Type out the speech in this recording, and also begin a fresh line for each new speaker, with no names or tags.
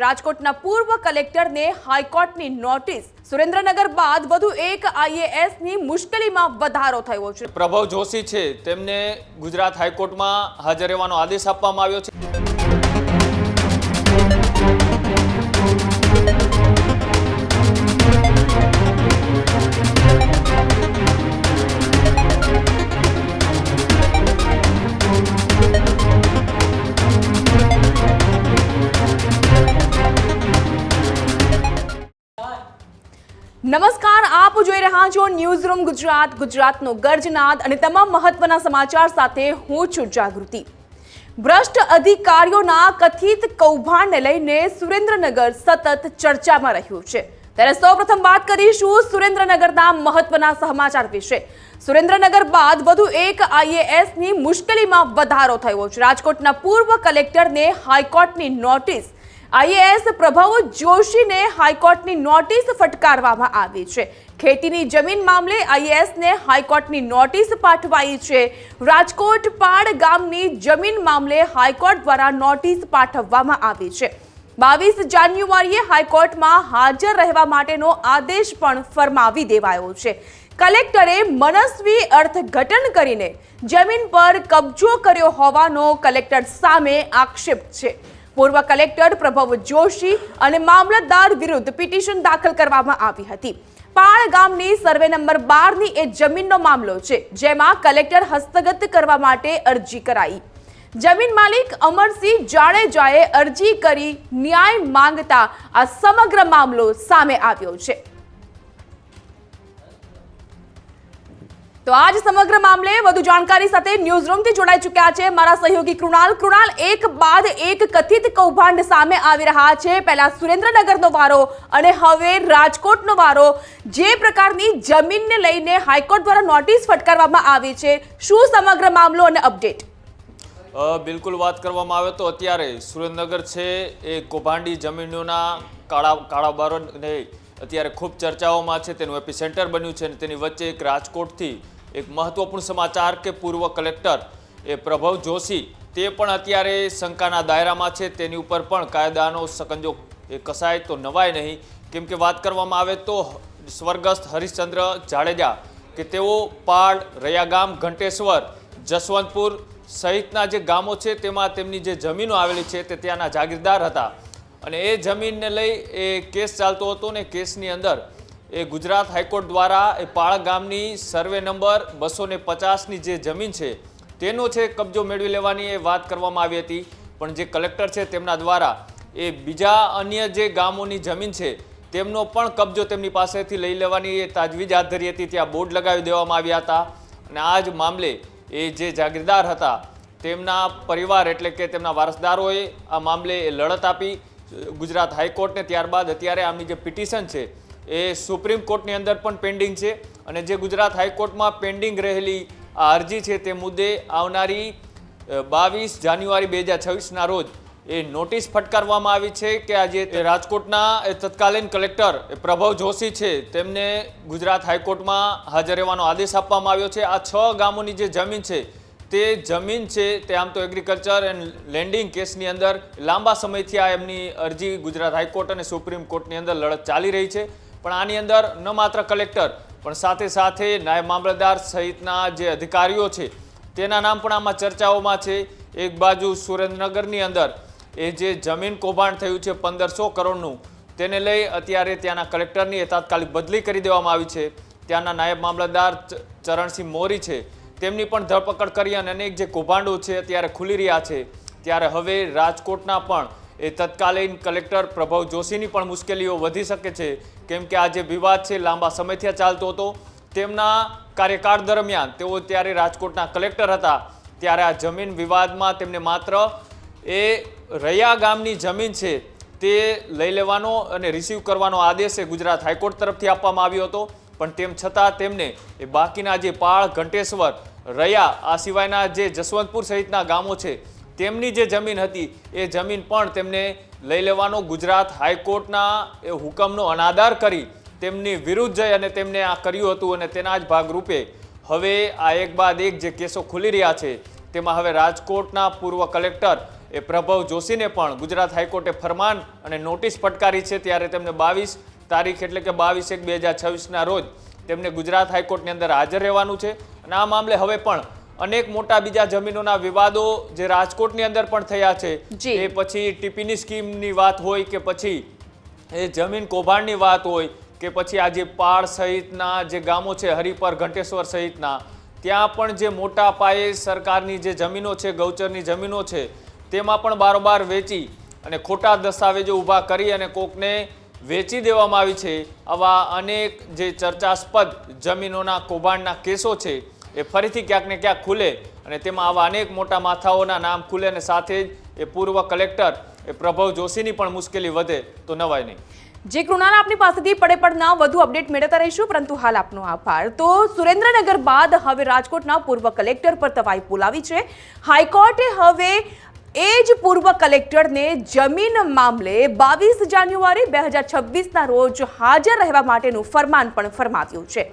રાજકોટના પૂર્વ કલેક્ટરને હાઈકોર્ટની નોટિસ. સુરેન્દ્રનગર બાદ વધુ એક આઈએએસની મુશ્કેલીમાં વધારો થયો છે.
પ્રભવ જોશી છે. તેમને ગુજરાત હાઈકોર્ટમાં હાજર રહેવાનો આદેશ આપવામાં આવ્યો છે.
નમસ્કાર, આપ જોઈ રહ્યા છો ન્યૂઝ રૂમ ગુજરાત, ગુજરાતનો ગર્જનાદ અને તમામ મહત્વના સમાચાર સાથે હું છું જાગૃતિ. ભ્રષ્ટ અધિકારીઓના કથિત કૌભાંડને લઈને સુરેન્દ્રનગર સતત ચર્ચામાં રહ્યું છે. ત્યારે સૌપ્રથમ વાત કરીશું સુરેન્દ્રનગરના મહત્વના સમાચાર વિશે. સુરેન્દ્રનગર બાદ વધુ એક આઈએએસની મુશ્કેલીમાં વધારો થયો છે. રાજકોટના પૂર્વ કલેક્ટરને હાઈકોર્ટની નોટિસ આઈએએસ પ્રભવ જોશીને હાઈકોર્ટની નોટિસ ફટકારવામાં આવી છે. ખેતીની જમીન મામલે આઈએએસને હાઈકોર્ટની નોટિસ પાઠવાઈ છે. રાજકોટ પાડ ગામની જમીન મામલે હાઈકોર્ટ દ્વારા નોટિસ પાઠવવામાં આવી છે. બાવીસ જાન્યુઆરીએ હાઈકોર્ટમાં હાજર રહેવા માટેનો આદેશ પણ ફરમાવી દેવાયો છે. કલેક્ટરે મનસ્વી અર્થઘટન કરીને જમીન પર કબજો કર્યો હોવાનો કલેક્ટર સામે આક્ષેપ છે. પૂર્વ કલેક્ટર પ્રભવ જોશી અને મામલતદાર વિરુદ્ધ પિટિશન દાખલ કરવામાં આવી હતી. પાળ ગામની સર્વે નંબર બારની એ જમીનનો મામલો છે, જેમાં કલેક્ટર હસ્તગત કરવા માટે અરજી કરાઈ. જમીન માલિક અમરસિંહ જાડેજાએ અરજી કરી ન્યાય માંગતા આ સમગ્ર મામલો સામે આવ્યો છે. તો આજ સમગ્ર મામલે વધુ જાણકારી સાથે ન્યૂઝ રૂમથી જોડાઈ ચૂક્યા છે મારા સહયોગી કૃણાલ. કૃણાલ, એક બાદ એક કથિત કૌભાંડ સામે આવી રહ્યા છે. પહેલા સુરેન્દ્રનગરનો વારો અને હવે રાજકોટનો વારો. જે પ્રકારની જમીનને લઈને હાઈકોર્ટ દ્વારા નોટિસ ફટકારવામાં આવી છે. શું સમગ્ર મામલો અને અપડેટ?
બિલકુલ વાત કરવામાં આવે તો અત્યારે સુરેન્દ્રનગર છે એ કૌભાંડી જમીનોના કાળા કાળાબારો અત્યારે ખૂબ ચર્ચાઓમાં છે. તેનું એપી સેન્ટર બન્યું છે અને તેની વચ્ચે એક રાજકોટથી એક મહત્વપૂર્ણ સમાચાર કે પૂર્વ કલેક્ટર એ પ્રભવ જોશી તે પણ અત્યારે શંકાના દાયરામાં છે. તેની ઉપર પણ કાયદાનો સકંજો એ કસાય તો નવાય નહીં. કેમ કે વાત કરવામાં આવે તો સ્વર્ગસ્થ હરિશ્ચંદ્ર જાડેજા કે તેઓ પાડ, રયાગામ, ઘંટેશ્વર, જસવંતપુર સહિતના જે ગામો છે તેમાં તેમની જે જમીનો આવેલી છે તે ત્યાંના જાગીરદાર હતા. અને એ જમીનને લઈ એ કેસ ચાલતો હતો ને કેસની અંદર એ ગુજરાત હાઈકોર્ટ દ્વારા એ પાળ ગામની સર્વે નંબર બસો ને પચાસની જે જમીન છે, તેનો છે કબજો મેળવી લેવાની એ વાત કરવામાં આવી હતી. પણ જે કલેક્ટર છે તેમના દ્વારા એ બીજા અન્ય જે ગામોની જમીન છે, તેમનો પણ કબજો તેમની પાસેથી લઈ લેવાની એ તાજવીજ હાથ ધરી હતી. ત્યાં બોર્ડ લગાવી દેવામાં આવ્યા હતા. અને આ જ મામલે એ જે જાગીરદાર હતા, તેમના પરિવાર એટલે કે તેમના વારસદારોએ આ મામલે એ લડત આપી. ગુજરાત હાઈકોર્ટને ત્યારબાદ અત્યારે આમની જે પિટિશન છે એ સુપ્રીમ કોર્ટની અંદર પણ પેન્ડિંગ છે અને જે ગુજરાત હાઈકોર્ટમાં પેન્ડિંગ રહેલી આ અરજી છે તે મુદ્દે આવનારી બાવીસ જાન્યુઆરી બે હજાર છવ્વીસના રોજ એ નોટિસ ફટકારવામાં આવી છે કે આજે રાજકોટના તત્કાલીન કલેક્ટર પ્રભવ જોશી છે, તેમને ગુજરાત હાઈકોર્ટમાં હાજર રહેવાનો આદેશ આપવામાં આવ્યો છે. આ છ ગામોની જે જમીન છે તે જમીન છે તે આમ તો એગ્રીકલ્ચર એન્ડ લેન્ડિંગ કેસની અંદર લાંબા સમયથી આ એમની અરજી ગુજરાત હાઈકોર્ટ અને સુપ્રીમ કોર્ટની અંદર લડત ચાલી રહી છે. પણ આની અંદર ન માત્ર કલેક્ટર, પણ સાથે સાથે નાયબ મામલતદાર સહિતના જે અધિકારીઓ છે, તેના નામ પણ આમાં ચર્ચાઓમાં છે. એક બાજુ સુરેન્દ્રનગરની અંદર એ જે જમીન કૌભાંડ થયું છે પંદરસો કરોડનું, તેને લઈ અત્યારે ત્યાંના કલેક્ટરની તાત્કાલિક બદલી કરી દેવામાં આવી છે. ત્યાંના નાયબ મામલતદાર ચરણસિંહ મોરી છે. તેમની પણ ધરપકડ કરી અને અનેક જે કૌભાંડો છે અત્યારે ખુલી રહ્યા છે. ત્યારે હવે રાજકોટના પણ એ તત્કાલીન કલેક્ટર પ્રભવ જોશીની પણ મુશ્કેલીઓ વધી શકે છે. કેમ કે આ જે વિવાદ છે, લાંબા સમયથી ચાલતો હતો. તેમના કાર્યકાળ દરમિયાન તેઓ ત્યારે રાજકોટના કલેક્ટર હતા. ત્યારે આ જમીન વિવાદમાં તેમને માત્ર એ રૈયા ગામની જમીન છે તે લઈ લેવાનો અને રિસીવ કરવાનો આદેશ એ ગુજરાત હાઈકોર્ટ તરફથી આપવામાં આવ્યો હતો. પણ તેમ છતાં તેમને એ બાકીના જે પાળ ઘંટેશ્વર, રયા આ સિવાયના જે જસવંતપુર સહિતના ગામો છે તેમની જે જમીન હતી, એ જમીન પણ તેમને લઈ લેવાનો ગુજરાત હાઈકોર્ટના એ હુકમનો અનાદર કરી તેમની વિરુદ્ધ જઈ અને તેમને આ કર્યું હતું અને તેના જ ભાગરૂપે હવે આ એક બાદ એક જે કેસો ખુલી રહ્યા છે, તેમાં હવે રાજકોટના પૂર્વ કલેક્ટર એ પ્રભવ જોશીને પણ ગુજરાત હાઈકોર્ટે ફરમાન અને નોટિસ ફટકારી છે. ત્યારે તેમને બાવીસ તારીખ એટલે કે બાવીસ એક બે હજાર છવ્વીસના રોજ તેમને ગુજરાત હાઈકોર્ટની અંદર હાજર રહેવાનું છે અને આ મામલે હવે પણ અનેક મોટા બીજા જમીનોના વિવાદો જે રાજકોટની અંદર પણ થયા છે. એ પછી ટીપીની સ્કીમની વાત હોય કે પછી એ જમીન કૌભાંડની વાત હોય કે પછી આ જે પાળ સહિતના જે ગામો છે હરિપર ઘંટેશ્વર સહિતના ત્યાં પણ જે મોટા પાયે સરકારની જે જમીનો છે ગૌચરની જમીનો છે તેમાં પણ બારોબાર વેચી અને ખોટા દસ્તાવેજો ઊભા કરી અને કોકને વેચી દેવામાં આવી છે. આવા અનેક જે ચર્ચાસ્પદ જમીનોના કૌભાંડના કેસો છે એ ફરીથી ક્યાંક ને ક્યાંક ખુલે અને તેમાં આવા અનેક મોટા માથાઓના નામ ખુલે અને સાથે જ એ પૂર્વ કલેક્ટર એ પ્રભવ જોશીની પણ મુશ્કેલી વધે તો નવાય નહીં.
જે કૃણાલ આપની પાસેથી પડે પડના વધુ અપડેટ મેળવતા રહીશું, પરંતુ હાલ આપનો આભાર. તો સુરેન્દ્રનગર બાદ હવે રાજકોટના પૂર્વ કલેક્ટર પર તવાઈ બોલાવી છે. હાઈકોર્ટે હવે એ જ પૂર્વ કલેક્ટરને જમીન મામલે બાવીસ જાન્યુઆરી બે હજાર છવ્વીસના રોજ હાજર રહેવા માટેનું ફરમાન પણ ફરમાવ્યું છે.